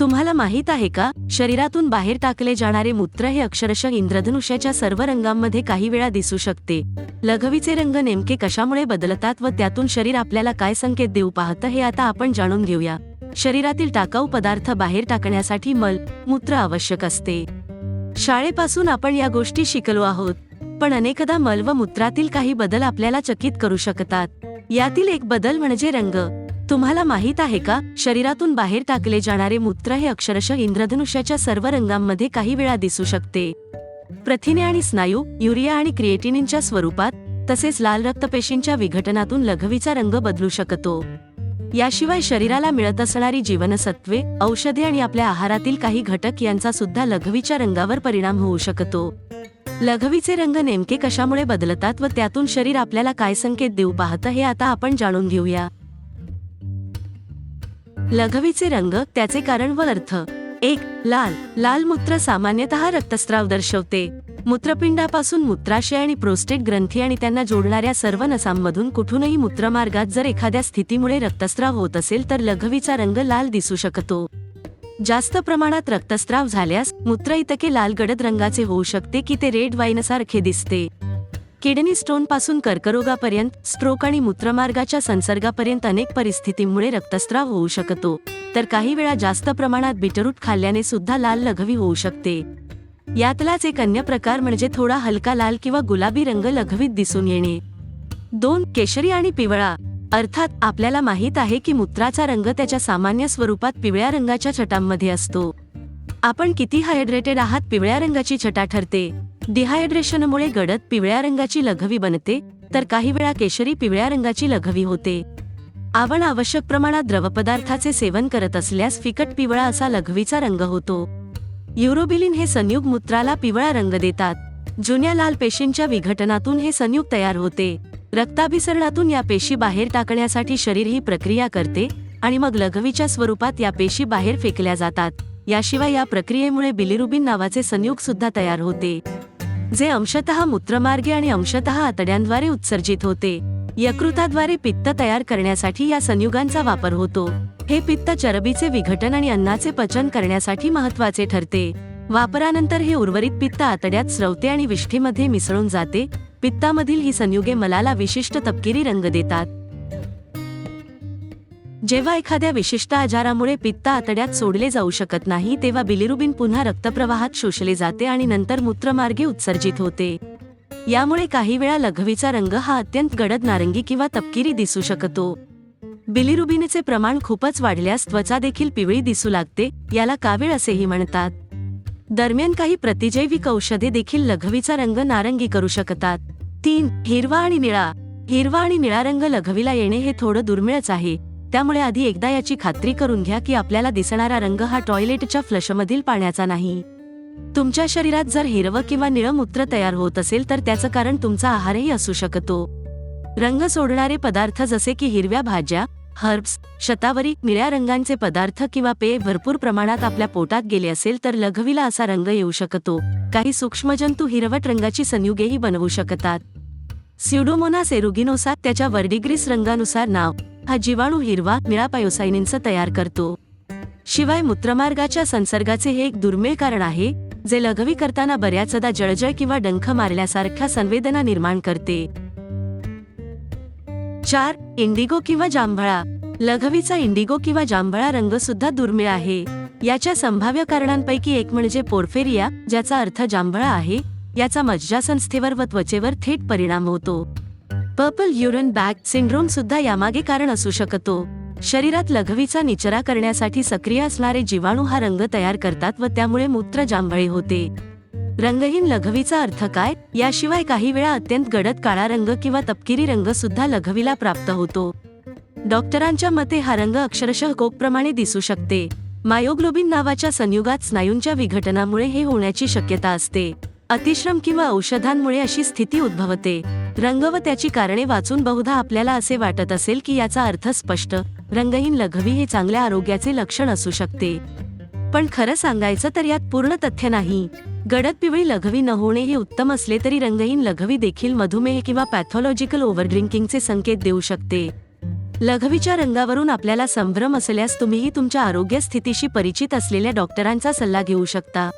तुम्हाला माहीत आहे का शरीरातून बाहेर टाकले जाणारे मूत्र हे अक्षरशः इंद्रधनुष्याच्या सर्व रंगांमध्ये काही वेळा दिसू शकते. लघवीचे रंग नेमके कशामुळे बदलतात व त्यातून शरीर आपल्याला काय संकेत देऊ पाहतं हे आता आपण जाणून घेऊया. शरीरातील टाकाऊ पदार्थ बाहेर टाकण्यासाठी मल मूत्र आवश्यक असते. शाळेपासून आपण या गोष्टी शिकलो आहोत पण अनेकदा मल व मूत्रातील काही बदल आपल्याला चकित करू शकतात. यातील एक बदल म्हणजे रंग. तुम्हाला माहीत आहे का शरीरातून बाहेर टाकले जाणारे मूत्र हे अक्षरशः इंद्रधनुष्याच्या सर्व रंगांमध्ये काही वेळा दिसू शकते. प्रथिने आणि स्नायू युरिया आणि क्रिएटिनिनच्या स्वरूपात तसेच लाल रक्तपेशींच्या विघटनातून लघवीचा रंग बदलू शकतो. याशिवाय शरीराला मिळत असणारी जीवनसत्वे औषधे आणि आपल्या आहारातील काही घटक यांचा सुद्धा लघवीच्या रंगावर परिणाम होऊ शकतो. लघवीचे रंग नेमके कशामुळे बदलतात व त्यातून शरीर आपल्याला काय संकेत देऊ पाहतं हे आता आपण जाणून घेऊया. लघवीचे रंग त्याचे कारण व अर्थ. एक लाल. लाल मूत्र सामान्यतः रक्तस्राव दर्शवते. मूत्रपिंडापासून मूत्राशय आणि प्रोस्टेट ग्रंथी आणि त्यांना जोडणाऱ्या सर्व नसांमधून कुठूनही मूत्रमार्गात जर एखाद्या स्थितीमुळे रक्तस्राव होत असेल तर लघवीचा रंग लाल दिसू शकतो. जास्त प्रमाणात रक्तस्राव झाल्यास मूत्र इतके लाल गडद रंगाचे होऊ शकते की ते रेड वाईनसारखे दिसते. किडनी स्टोनपासून कर्करोगापर्यंत स्ट्रोक आणि मूत्रमार्गाच्या संसर्गापर्यंत अनेक परिस्थितींमुळे रक्तस्राव होऊ शकतो. तर काही वेळा जास्त प्रमाणात बिटरूट खाल्ल्याने सुद्धा लाल लघवी होऊ शकते. यातलाच एक अन्य प्रकार म्हणजे थोडा हलका लाल किंवा गुलाबी रंग लघवीत दिसून येणे. दोन केशरी आणि पिवळा. अर्थात आपल्याला माहीत आहे की मूत्राचा रंग त्याच्या सामान्य स्वरूपात पिवळ्या रंगाच्या छटांमध्ये असतो. आपण किती हायड्रेटेड आहात पिवळ्या रंगाची छटा ठरते. डिहायड्रेशनमुळे गडद पिवळ्या रंगाची लघवी बनते तर काही वेळा केशरी पिवळ्या रंगाची लघवी होते. आपण आवश्यक प्रमाणात द्रवपदार्थाचे सेवन करत असल्यास फिकट पिवळा असा लघवीचा रंग होतो. युरोबिलिन हे संयुग मूत्राला पिवळा रंग देतात. जुन्या लाल पेशींच्या विघटनातून हे संयुग तयार होते. रक्ताभिसरणातून या पेशी बाहेर टाकण्यासाठी शरीर ही प्रक्रिया करते आणि मग लघवीच्या स्वरूपात या पेशी बाहेर फेकल्या जातात. याशिवाय या प्रक्रियेमुळे बिलिरुबिन नावाचे संयुग सुद्धा तयार होते. जे अंशतः मूत्रमार्गे आणि अंशतः आतड्यांद्वारे उत्सर्जित होते. यकृताद्वारे पित्त तयार करण्यासाठी या संयुगांचा वापर होतो. हे पित्त चरबीचे विघटन आणि अन्नाचे पचन करण्यासाठी महत्त्वाचे ठरते. वापरानंतर हे उर्वरित पित्त आतड्यात स्रवते आणि विष्ठीमध्ये मिसळून जाते. पित्तामधील ही संयुगे मलाला विशिष्ट तपकिरी रंग देतात. जेव्हा एखाद्या विशिष्ट आजारामुळे पित्त आतड्यात सोडले जाऊ शकत नाही तेव्हा बिलिरुबिन पुन्हा रक्तप्रवाहात शोषले जाते आणि नंतर मूत्रमार्गे उत्सर्जित होते. यामुळे काही वेळा लघवीचा रंग हा अत्यंत गडद नारंगी किंवा तपकिरी दिसू शकतो. बिलिरुबिनचे प्रमाण खूपच वाढल्यास त्वचा देखील पिवळी दिसू लागते याला कावीळ असेही म्हणतात. दरम्यान काही प्रतिजैविक औषधे देखील लघवीचा रंग नारंगी करू शकतात. तीन हिरवा आणि निळा. हिरवा आणि निळा रंग लघवीला येणे हे थोडं दुर्मिळच आहे. त्यामुळे आधी एकदा याची खात्री करून घ्या की आपल्याला दिसणारा रंग हा टॉयलेटच्या फ्लशमधील पाण्याचा नाही. तुमच्या शरीरात जर हिरवं किंवा निळं मूत्र तयार होत असेल तर त्याचं कारण तुमचा आहारही असू शकतो. रंग सोडणारे पदार्थ जसे की हिरव्या भाज्या हर्ब्स शतावरी निळ्या रंगांचे पदार्थ किंवा पेय भरपूर प्रमाणात आपल्या पोटात गेले असेल तर लघवीला असा रंग येऊ शकतो. काही सूक्ष्मजंतू हिरवट रंगाची संयुगेही बनवू शकतात. स्युडोमोनास सेरुगिनोसा त्याच्या वर्डिग्रिस रंगानुसार नाव. हा जीवाणू हिरवा निळा तयार करतो. शिवाय मूत्रमार्गाच्या संसर्गाचे हे एक दुर्मिळ कारण आहे जे लघवी करताना बऱ्याचदा जळजळ किंवा डंख मारल्यासारख्या संवेदना निर्माण करते. चार इंडिगो किंवा जांभळा. लघवीचा इंडिगो किंवा जांभळा रंग सुद्धा दुर्मिळ आहे. याच्या संभाव्य कारणांपैकी एक म्हणजे पोर्फेरिया ज्याचा अर्थ जांभळा आहे याचा मज्जासंस्थेवर व त्वचेवर थेट परिणाम होतो. पर्पल युरन बॅग सिंड्रोम सुद्धा यामागे कारण असू शकतो. शरीरात लघवीचा निचरा करण्यासाठी सक्रिय असणारे जीवाणू हा रंग तयार करतात व त्यामुळे मूत्र जांभळे होते. रंगहीन लघवीचा अर्थ काय? याशिवाय काही वेळा अत्यंत गडद काळा रंग किंवा तपकिरी रंग सुद्धा लघवीला प्राप्त होतो. डॉक्टरांच्या मते हा रंग अक्षरशः कोकप्रमाणे दिसू शकते. मायोग्लोबिन नावाच्या संयुगात स्नायूंच्या विघटनामुळे हे होण्याची शक्यता असते. अतिश्रम किंवा औषधांमुळे अशी स्थिती उद्भवते. रंग व त्याची कारणे वाचून बहुधा आपल्याला असे वाटत असेल की याचा अर्थ स्पष्ट. रंगहीन लघवी हे चांगल्या आरोग्याचे लक्षण असू शकते. पण खरं सांगायचं तर यात पूर्ण तथ्य नाही. गडद पिवळी लघवी न होणे हे उत्तम असले तरी रंगहीन लघवी देखील मधुमेह किंवा पॅथॉलॉजिकल ओव्हर ड्रिंकिंगचे संकेत देऊ शकते. लघवीच्या रंगावरून आपल्याला संभ्रम असल्यास तुम्हीही तुमच्या आरोग्य स्थितीशी परिचित असलेल्या डॉक्टरांचा सल्ला घेऊ शकता.